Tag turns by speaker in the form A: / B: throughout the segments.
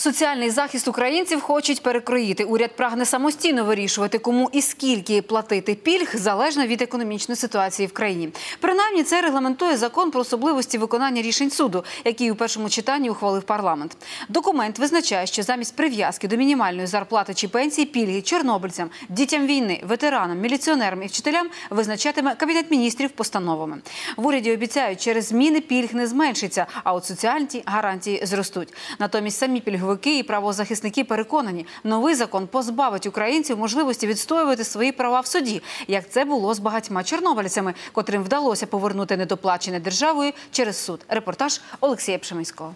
A: Соціальний захист українців хочуть перекроїти. Уряд прагне самостійно вирішувати, кому і скільки платити пільг залежно від економічної ситуації в країні. Принаймні, це регламентує закон про особливості виконання рішень суду, який у першому читанні ухвалив парламент. Документ визначає, що замість прив'язки до мінімальної зарплати чи пенсії пільги чорнобильцям, дітям війни, ветеранам, міліціонерам і вчителям визначатиме кабінет міністрів постановами. В уряді обіцяють, через зміни пільг не зменшиться, а от соціальні гарантії зростуть. Натомість самі пільговики і правозахисники переконані, новий закон позбавить українців можливості відстоювати свої права в суді, як це було з багатьма чорнобильцями, котрим вдалося повернути недоплачене державою через суд. Репортаж Олексія Пшемиського.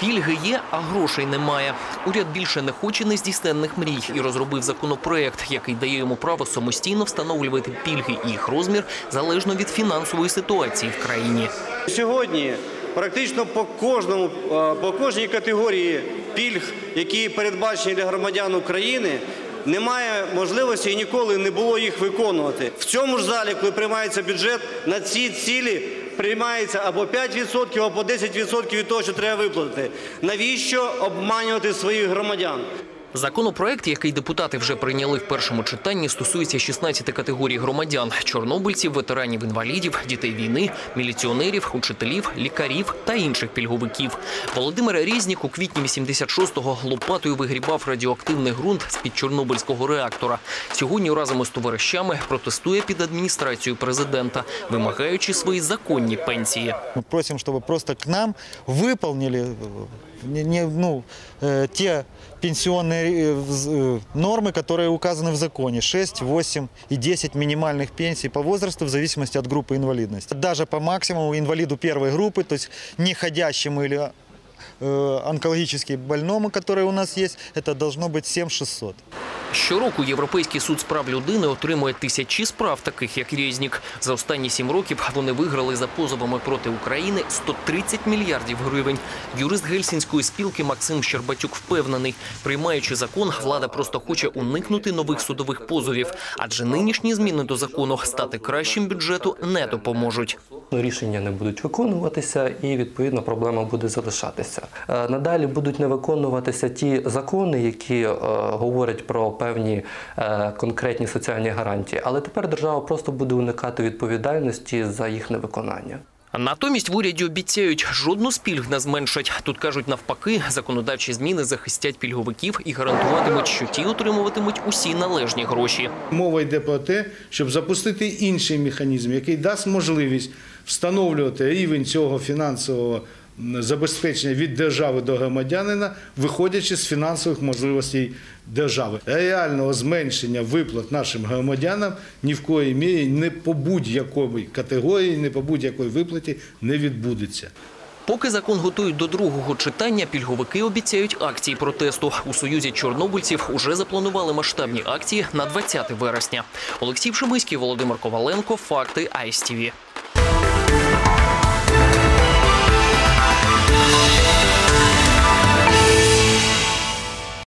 B: Пільги є, а грошей немає. Уряд більше не хоче нездійсненних мрій і розробив законопроект, який дає йому право самостійно встановлювати пільги і їх розмір залежно від фінансової ситуації в країні.
C: Сьогодні практично по кожному е, по кожній категорії пільг, які передбачені для громадян України. Немає можливості і ніколи не було їх виконувати. В цьому ж залі, коли приймається бюджет, на ці цілі приймається або 5%, або 10% від того, що треба виплатити. Навіщо обманювати своїх громадян?
B: Законопроект, який депутати вже прийняли в першому читанні, стосується 16 категорій громадян: чорнобильців, ветеранів, інвалідів, дітей війни, міліціонерів, учителів, лікарів та інших пільговиків. Володимир Різнік у квітні 86-го лопатою вигрібав радіоактивний ґрунт з під чорнобильського реактора. Сьогодні разом із товаришами протестує під адміністрацією президента, вимагаючи свої законні пенсії.
D: Мы просим, чтобы просто к нам выполнили э, не, не, ну, э, те пенсионные э, вз- э, нормы, которые указаны в законе. 6, 8 и 10 минимальных пенсий по возрасту в зависимости от группы инвалидности. Даже по максимуму инвалиду первой группы, то есть не ходящему или э, онкологически больному, который у нас есть, это должно быть 7 600.
B: Щороку Європейський суд з прав людини отримує тисячі справ, таких як Резнік. За останні сім років вони виграли за позовами проти України 130 мільярдів гривень. Юрист гельсінської спілки Максим Щербатюк впевнений, приймаючи закон, влада просто хоче уникнути нових судових позовів, адже нинішні зміни до закону стати кращим бюджету не допоможуть.
E: Рішення не будуть виконуватися, і відповідно проблема буде залишатися. Е, Надалі будуть не виконуватися ті закони, які е, говорять про певні е, конкретні соціальні гарантії. Але тепер держава просто буде уникати відповідальності за їх невиконання.
B: Натомість в уряді обіцяють, жодну з пільг не зменшать. Тут кажуть, навпаки, законодавчі зміни захистять пільговиків і гарантуватимуть, що ті отримуватимуть усі належні гроші.
F: Мова йде про те, щоб запустити інший механізм, який дасть можливість встановлювати рівень цього фінансового забезпечення від держави до громадянина, виходячи з фінансових можливостей держави. Реального зменшення виплат нашим громадянам ні в коїй мірі не по будь-якій категорії, не по будь-якій виплаті не відбудеться.
B: Поки закон готують до другого читання, пільговики обіцяють акції протесту. У Союзі чорнобильців уже запланували масштабні акції на 20 вересня. Олексій Пшемиський, Володимир Коваленко. Факти АСТВ.